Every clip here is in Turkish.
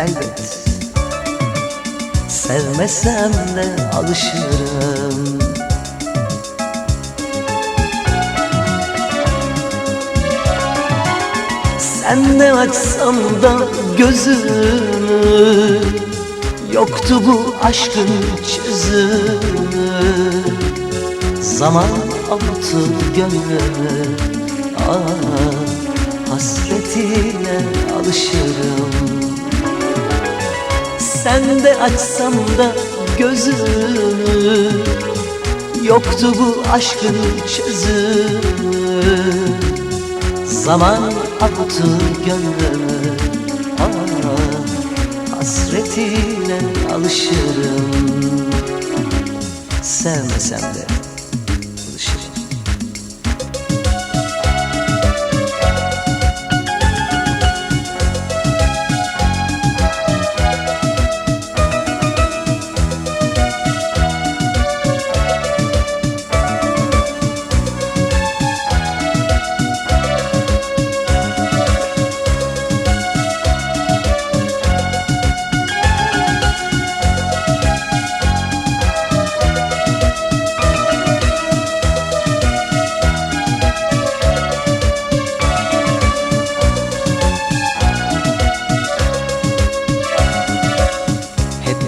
elbet. Sevmesem de alışırım. Sen ne açsam da gözümü Yoktu bu aşkın çözümü. Zaman avuttu gönlümü Ah hasretine alışırım Sen de açsam da gözümü Yoktu bu aşkın çözümü Zaman avutur gönlümü Ah hasretine alışırım. Sevmesem de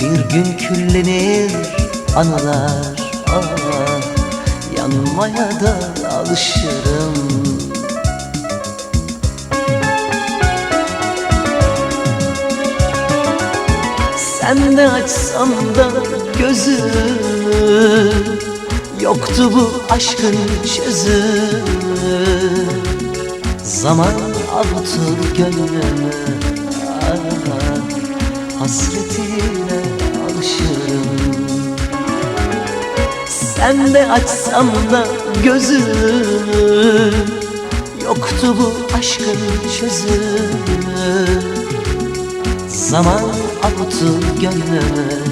bir gün küllenir anılar ah, Yanmaya da alışırım. Sen de açsam da gözümü Yoktu bu aşkın çözümü Zaman avutur gönlümü ah, De açsam da gözümü Yoktu bu aşkın çözümü. Zaman avutur gönlümü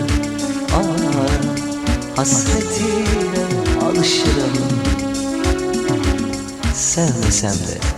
ah, Hasretine alışırım. Sevmesem de